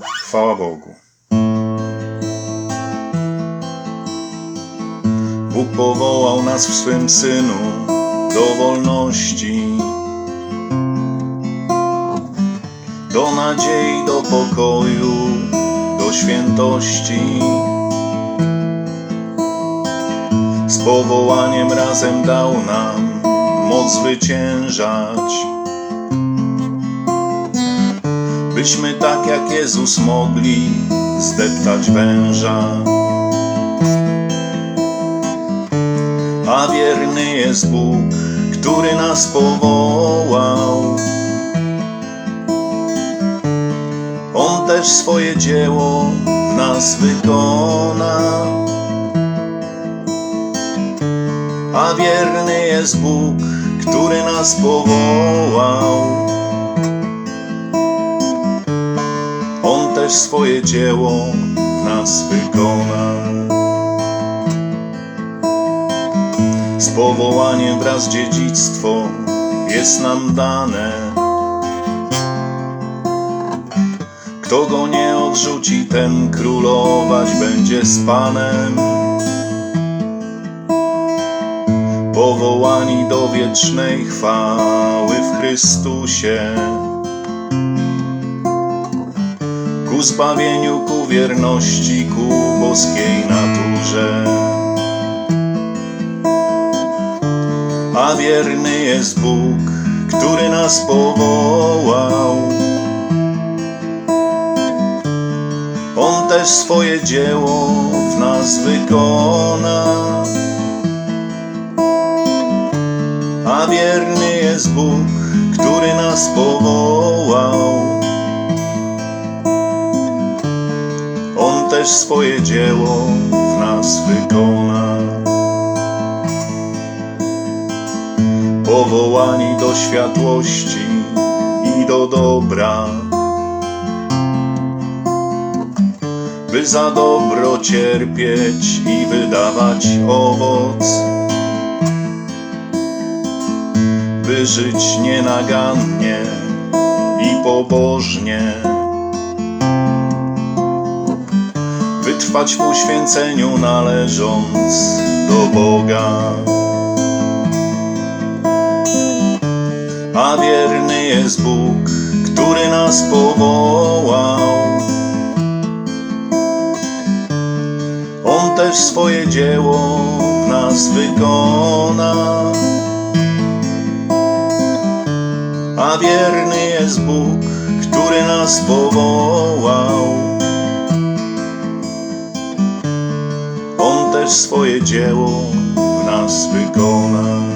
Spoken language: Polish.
Chwała Bogu. Bóg powołał nas w swym Synu do wolności, do nadziei, do pokoju, do świętości. Z powołaniem razem dał nam moc zwyciężać. Byśmy tak jak Jezus mogli zdeptać węża. A wierny jest Bóg, który nas powołał. On też swoje dzieło w nas wykona. A wierny jest Bóg, który nas powołał. Też swoje dzieło w nas wykona. Z powołaniem wraz dziedzictwo jest nam dane. Kto go nie odrzuci, ten królować będzie z Panem. Powołani do wiecznej chwały w Chrystusie. Ku zbawieniu, ku wierności, ku boskiej naturze. A wierny jest Bóg, który nas powołał. On też swoje dzieło w nas wykona. A wierny jest Bóg, który nas powołał. Też swoje dzieło w nas wykona. Powołani do światłości i do dobra, by za dobro cierpieć i wydawać owoc, by żyć nienagannie i pobożnie. Wytrwać w uświęceniu należąc do Boga. A wierny jest Bóg, który nas powołał. On też swoje dzieło w nas wykona. A wierny jest Bóg, który nas powołał. Też swoje dzieło w nas wykona.